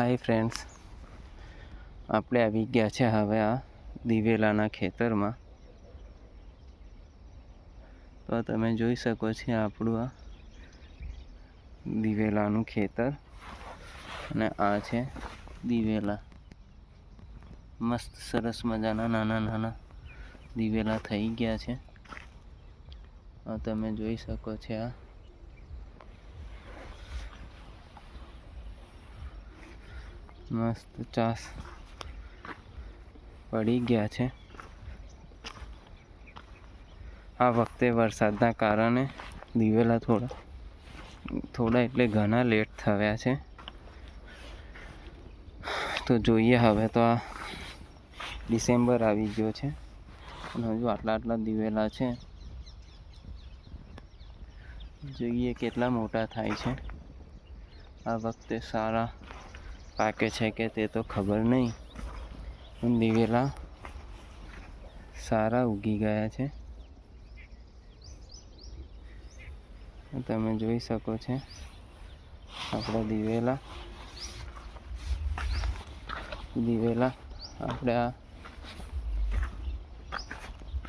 Hi friends. આપણે આવી ગયા છે હવે આ દિવેલાના ખેતરમાં. તો તમે જોઈ શકો છો આપણું આ દિવેલાનું ખેતર. અને આ છે દિવેલા. મસ્ત સરસ મજાના નાના નાના દિવેલા થઈ ગયા છે. તમે જોઈ શકો છો આ મસ્ત ચાસ પડી ગયા છે. આ વખતે વરસાદના કારણે દિવેલા થોડા થોડા એટલે ઘણા લેટ થયા છે. તો જોઈએ હવે તો આ ડિસેમ્બર આવી ગયો છે. અને હજુ આટલા આટલા દિવેલા છે. જોઈએ કેટલા મોટા થાય છે. આ વખતે સારા પાકે છે કે તે તો ખબર નહીં. પણ દિવેલા સારા ઉગી ગયા છે. તમે જોઈ શકો છો. આપણા દિવેલા દિવેલા આપણે આ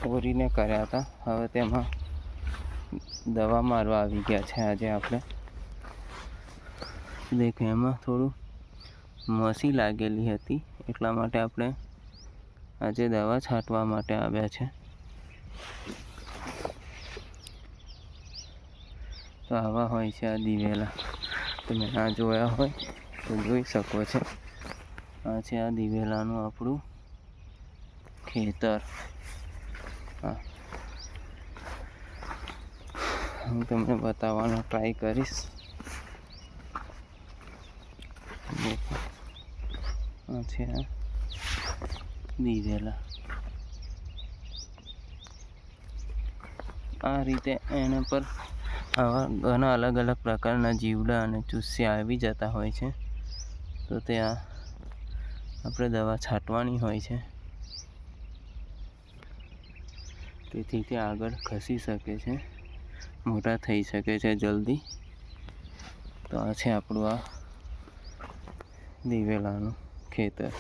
ઓરીને કર્યા હતા. હવે તેમાં દવા મારવા આવી ગયા છે આજે આપણે. દેખ, એમાં થોડું મસી લાગેલી હતી, એટલા માટે આપણે આજે દવા છાંટવા માટે આવ્યા છે. તો આવા હોય છે આ દિવેલા. તમે ના જોયા હોય તો જોઈ શકો છો. આ છે આ દિવેલાનું આપણું ખેતર. હા. હું તમને બતાવવાનો ટ્રાય કરીશ. છે આ દિવેલા આ રીતે એના પર આવા ઘણા અલગ અલગ પ્રકારના જીવડા અને ચૂસ્યા આવી જતા હોય છે. તો તે આ આપણે દવા છાંટવાની હોય છે. તેથી તે આગળ ખસી શકે છે. મોટા થઈ શકે છે જલ્દી. તો આ છે આપણું આ દિવેલાનું ખેતર